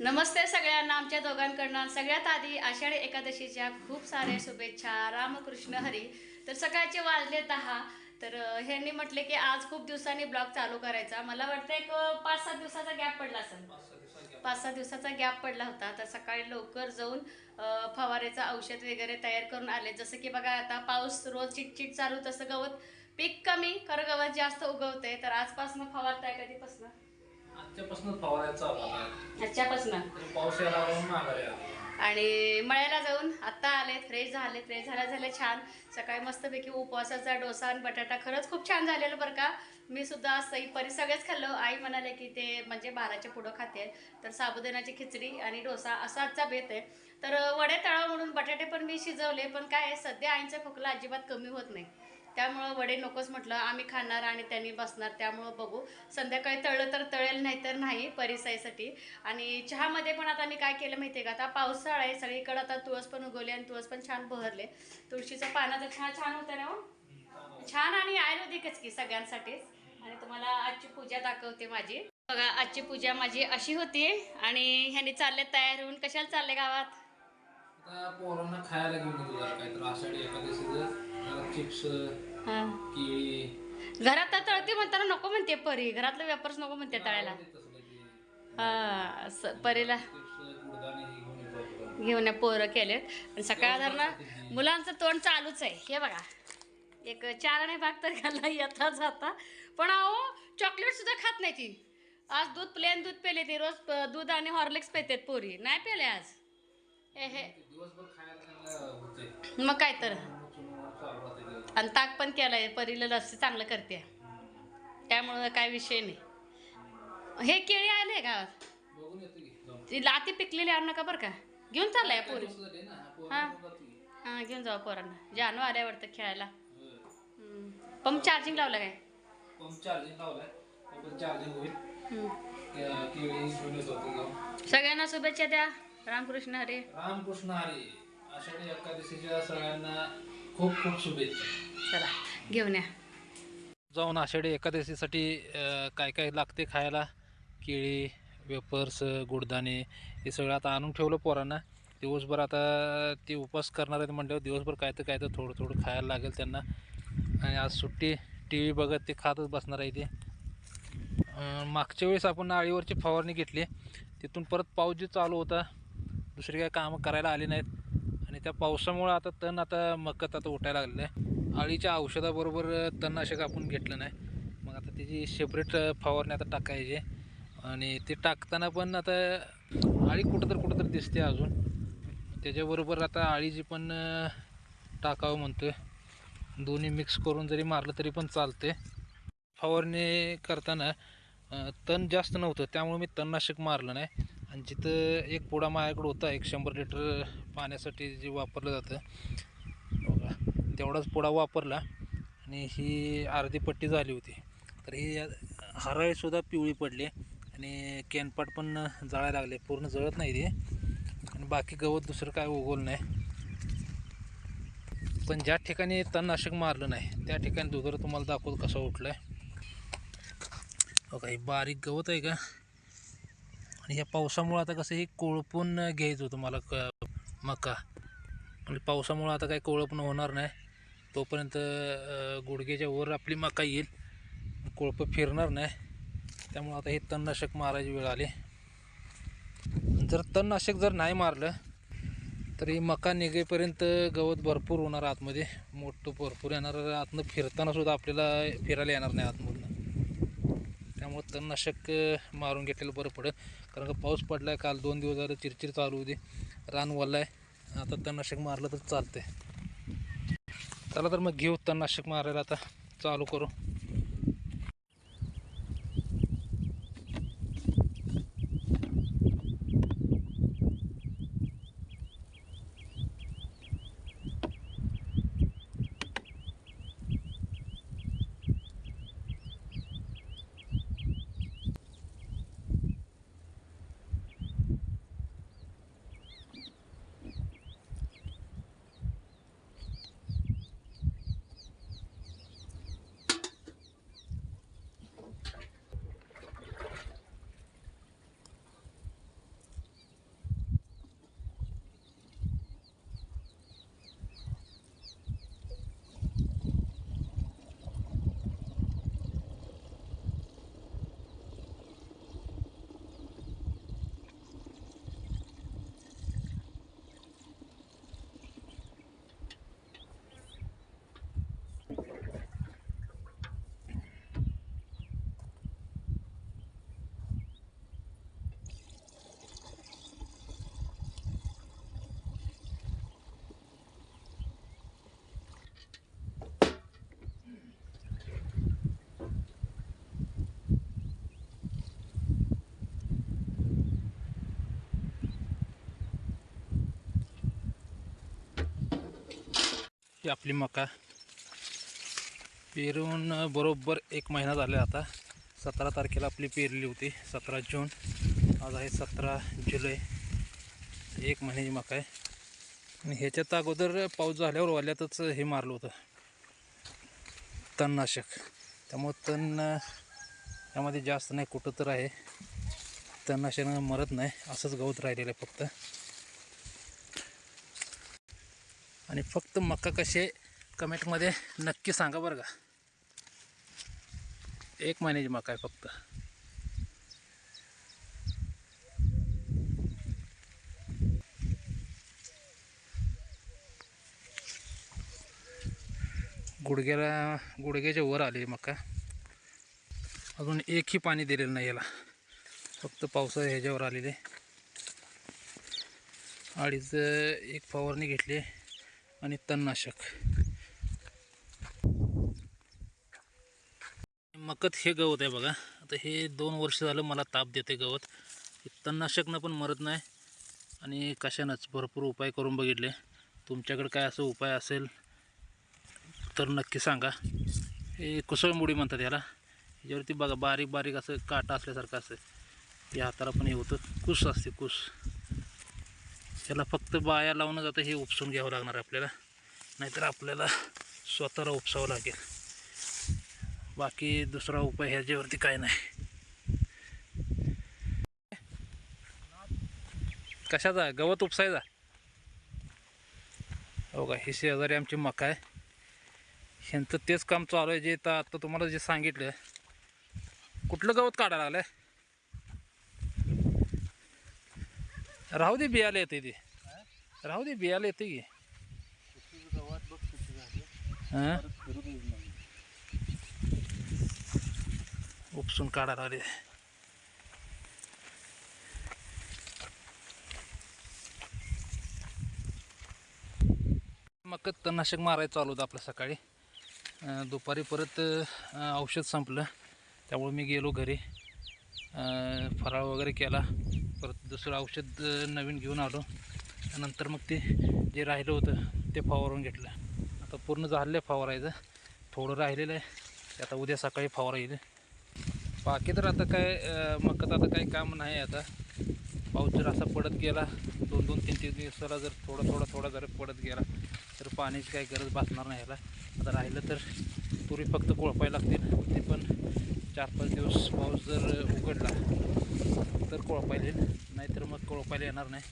नमस्ते सगळ्यांना आमच्या दोघांकडनं. सगळ्यात आधी आषाढी एकादशीच्या खूप साऱ्या शुभेच्छा. रामकृष्ण हरी. तर सकाळचे वाजले दहा. तर ह्यांनी म्हटले की आज खूप दिवसांनी ब्लॉग चालू करायचा. मला वाटतं एक पाच सात दिवसाचा गॅप पडला असेल. पाच सहा दिवसाचा गॅप. पडला होता. तर सकाळी लवकर जाऊन अं, फवाऱ्याचं औषध वगैरे तयार करून आले. जसं की बघा आता पाऊस रोज चिटचिट चालू तसं गवत पीक कमी खरं गवत जास्त उगवतंय. तर आजपासून फवारताय कधीपासून आजच्यापासून फवारायचा चालू आहे आजच्यापासून? तरी पाऊस यायला लागला म्हणून माघारी आलो. आणि मळ्याला जाऊन आत्ता आले फ्रेश झाले फ्रेश झाल्या झाले छान. सकाळी मस्तपैकी उपवासाचा डोसा आणि बटाटा खरंच खूप छान झालेलं बरं का. मी सुद्धा सई परी सगळेच खाल्लं. आई म्हणाले की ते म्हणजे बाराच्या पुढं खाते. तर साबुदाण्याची खिचडी आणि डोसा असा आजचा बेत आहे. तर वडे तळाव म्हणून बटाटे पण मी शिजवले पण काय आहे, सध्या आईंचा खोकला अजिबात कमी होत नाही. त्यामुळं वडे नकोच म्हटलं आम्ही खाणार आणि त्यांनी बसणार त्यामुळं बघू. संध्याकाळी तळलं तर तळेल नाही तर नाही परिसाईसाठी आणि चहामध्ये पण आता मी काय केलं माहिती आहे का? आता पावसाळा आहे सगळीकडं आता तुळस पण उगवली आणि तुळस पण छान बहरले. तुळशीचं पानं तर छान होतं ना हो? छान आणि आयुर्वेदिकच की सगळ्यांसाठीच आणि तुम्हाला आजची पूजा दाखवते माझी. बघा आजची पूजा माझी अशी होती आणि ह्यांनी चालले तयार होऊन. कशाला चालले गावात? पोरांना खायला घेऊन आषाढी चिप्स हां. केळी घरात तर तळते म्हणताना नको म्हणते परी. घरातलं व्यापारच नको म्हणते तळायला. की हा स- परीला गुडदाणे हे घेऊन येतो आपण. घेऊन या पोरं केलेत. आणि सकाळ मुलांचं तोंड चालूच आहे. हे बघा. एक चार आणि भाग तर घालला येता जाता पण अहो चॉकलेट सुद्धा खात नाही ती. आज दूध प्लेन दूध पेले ती. रोज प- दूध आणि हॉर्लिक्स पेतेत पोरी. नाही पेले आज. हे हे. दिवसभर खायला त्यांना होते मग काय तर. आणि ताक पण केलंय परीला लस्सी चांगलं करते. त्यामुळं काय विषय नाही. हे केळी आले गावात. ती लाती पिकलेली आणू नका बरं का. घेऊन चाललाय पोरी. हा. हां घेऊन जाऊ पोरांना. जानू आल्या वाटतं खेळायला. पंप चार्जिंग लावलं काय? पंप चार्जिंग लावलाय. होईल. सगळ्यांना शुभेच्छा द्या. रामकृष्ण हरे. रामकृष्ण हरी. आषाढी एकादशीच्या सगळ्यांना खूप खूप शुभेच्छा. चला घेऊन या. जाऊन आषाढी एकादशीसाठी काय काय लागते खायला? केळी वेपर्स गुडदाणे हे सगळं आता आणून ठेवलं पोरांना. दिवसभर आता ते उपवास करणार आहेत म्हटल्यावर दिवसभर काय तर काय तर थोडं थोडं खायला लागेल त्यांना. आणि आज सुट्टी टी व्ही बघत ते खातच बसणार आहे ते. मागच्या वेळेस आपण आळीवरची फवारणी घेतली. तिथून परत पाऊस जे चालू होता दुसरी काय कामं करायला आली नाहीत. आणि त्या पावसामुळं आता तण आता मकत आता उठायला लागलेलं आहे. आळीच्या औषधाबरोबर तणनाशक आपण घेतलं नाही. मग आता त्याची सेपरेट फवारणी आता टाकायची आणि ते टाकताना पण आता आळी कुठं तर कुठं तर दिसते अजून. त्याच्याबरोबर आता आळीची पण टाकावं म्हणतो दोन्ही मिक्स करून जरी मारलं तरी पण चालते फवारणी करताना तण जास्त नव्हतं. त्यामुळे मी तणनाशक मारलं नाही. आणि जिथं एक पुडा माझ्याकडं होता एक शंभर लिटर पाण्यासाठी जे वापरलं जातं बघा, तेवढाच पुडा वापरला आणि ही अर्धी पट्टी झाली होती. तर ही हराळीसुद्धा पिवळी पडली आणि कॅनपाट पण जळायला लागले पूर्ण जळत नाही ते. आणि बाकी गवत दुसरं काय उगवलं नाही. पण ज्या ठिकाणी तणनाशक मारलं नाही त्या ठिकाणी दुसरं तुम्हाला दाखवत कसं उठलं आहे बघा हे बारीक गवत आहे का? ह्या पावसामुळं आता कसं हे कोळपून घ्यायचं होतं मला क मका. म्हणजे पावसामुळं आता काही कोळपणं होणार नाही. तोपर्यंत गुडघ्याच्या वर आपली मका येईल. कोळपं फिरणार नाही. त्यामुळं आता हे तणनाशक मारायची वेळ आली. जर तणनाशक जर नाही मारलं तर ही मका निघेपर्यंत गवत भरपूर होणार आतमध्ये. मोठं भरपूर येणार. आतनं फिरताना सुद्धा आपल्याला फिरायला येणार नाही आतमध्ये त्यामुळं तणनाशक मारून घेतलेलं बरं पडेल. कारण का पाऊस पडला आहे काल दोन दिवस झालं चिरचिर चालू होती. रान वल्ला आहे आता तणनाशक मारलं तर चालतंय. चला तर मग घेऊ तणनाशक मारायला आता. चालू करू. ही आपली मका. पेरून बरोबर एक महिना झाला आता. सतरा तारखेला आपली पेरली होती सतरा जून. आज आहे सतरा जुलै. एक महिन्याची मका आहे. आणि ह्याच्यात अगोदर पाऊस झाल्यावर वाल्यातच हे मारलं होतं. तणनाशक. त्यामुळं तण यामध्ये जास्त नाही कुठं तर आहे. तणनाशक मरत नाही असंच गवत राहिलेलं आहे फक्त. आणि फक्त मका कसे कमेंटमध्ये नक्की सांगा बरं का. एक महिन्याची मका आहे फक्त. गुडघ्याला गुडघ्याच्या वर आली मका. अजून एकही पाणी दिलेलं नाही याला. फक्त पावसा ह्याच्यावर आलेले. अडीच एक फवारणी घेतली. आणि तणनाशक. मकत हे गवत आहे बघा. आता हे दोन वर्ष झालं मला ताप देते गवत. तणनाशकनं पण मरत नाही आणि कशानंच भरपूर उपाय करून बघितले. तुमच्याकडे काय असं उपाय असेल तर नक्की सांगा. हे कुसळमुडी म्हणतात याला. याच्यावरती बघा बारीक बारीक असं काटा असल्यासारखं असं. या हाताला पण हे होतं. कुस असते कुस. त्याला फक्त बाया लावणं जातं हे उपसून घ्यावं लागणार आपल्याला. नाहीतर आपल्याला स्वतःला उपसावं लागेल. बाकी दुसरा उपाय ह्याच्यावरती काय नाही. कशाचा? गवत उपसायचा? हो का? ही शेजारी आमची मका आहे. ह्यांचं तेच काम चालू आहे जे आता तुम्हाला जे सांगितलं. कुठलं गवत काढायला लागलंय? राहू दे बियाला येते ते. राहू दे बियाला येते की. हां? उपसून काढा लागले मग तणनाशक मारायचं चालू होतं आपलं सकाळी. दुपारी परत औषध संपलं. त्यामुळे मी गेलो घरी. फराळ वगैरे केला. परत दुसरं औषध नवीन घेऊन आलो. नंतर मग ते जे राहिलं होतं ते फवारून घेतलं. आता पूर्ण झालं आहे फवारायचं. थोडं राहिलेलं आहे. ते आता उद्या सकाळी फवारा येईल. बाकी तर आता काय मकत आता काही काम नाही आता. पाऊस जर असा पडत गेला दोन दोन तीन तीन दिवसाला जर थोडा थोडा थोडा जर पडत गेला तर पाण्याची काही गरज भासणार नाही ह्याला. आता राहिलं तर तुरी फक्त कोळपायला लागतील. ते पण चार पाच दिवस पाऊस जर उघडला तर कोळपायला येईल. नाहीतर मग कोळपायला येणार नाही.